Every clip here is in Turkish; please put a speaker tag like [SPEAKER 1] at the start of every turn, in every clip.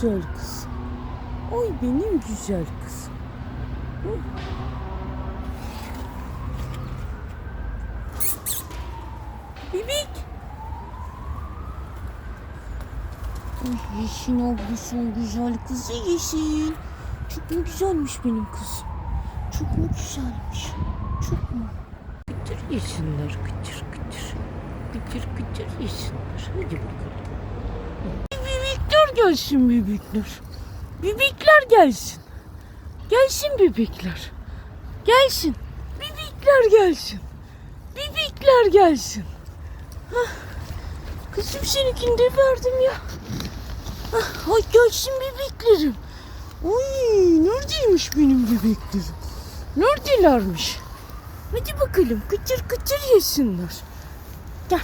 [SPEAKER 1] güzel kız. Oy benim güzel kızım. Hı. Bebek. Ay Yeşil ablasının güzel kızı Yeşil. Çok mu güzelmiş benim kız? Çok mu güzelmiş? Çok mu? Kıtır yesinler kıtır kıtır. Kıtır kıtır yesinler. Hadi bakalım. Gelsin bebekler. Bebekler gelsin. Gelsin bebekler. Gelsin. Bebekler gelsin. Bebekler gelsin. Hah. Kızım seninkini de verdim ya. Ah, ay gelsin bebeklerim. Oy neredeymiş benim bebeklerim? Neredelermiş? Hadi bakalım kıtır kıtır yesinler. Gel.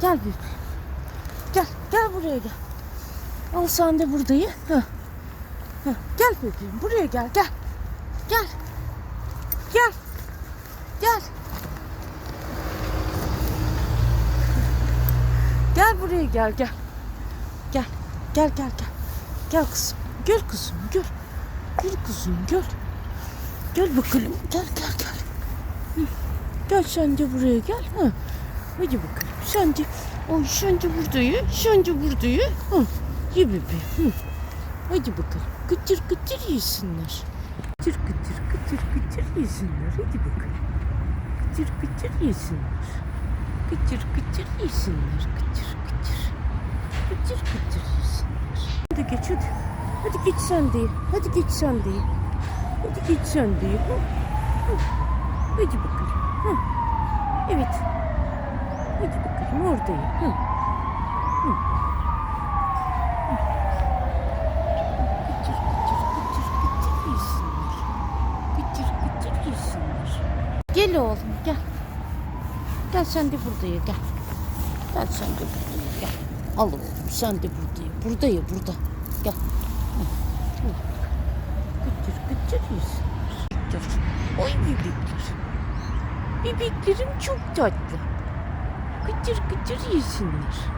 [SPEAKER 1] Gel bebeğim. Gel, gel buraya gel. Al sen de buradayı. Heh. Heh. Gel bebeğim buraya gel, gel. Gel. Gel. Gel. Gel buraya gel, gel. Gel. Gel, gel, gel. Gel kızım. Gel kızım, gel. Gel kızım, gel. Gel bakalım. Gel, gel, gel. Gel sen de buraya gel. Ha. Hadi bakalım. Sen de Ay sen de buradayı, sen de buradayı. Hı. Ye bebeğim. Hı. Hadi bakalım. Kıtır kıtır yesinler. Kıtır kıtır kıtır kıtır yesinler. Hadi bakalım. Kıtır kıtır yesinler. Kıtır kıtır yesinler. Kıtır kıtır. Kıtır kıtır yesinler. Hadi geç hadi. Hadi geç sen de. ye. Hadi geç sen de. ye. Hadi geç sen de. ye. Hı. Hı. Hadi bakalım. Hı. Evet. Hadi bakalım oradayım. Hı. Hı. Kıtır kıtır kıtır kıtır yesinler. Kıtır kıtır yesinler. Gel oğlum gel. Gel sen de buradayım gel. Gel sen de buradayım gel. Al oğlum sen de. Buradayım burada. Gel. Hı. Hı. Kıtır kıtır yesinler. Kıtır. Oy bebekler. Bebeklerim çok tatlı. Kıtır kıtır yesinler.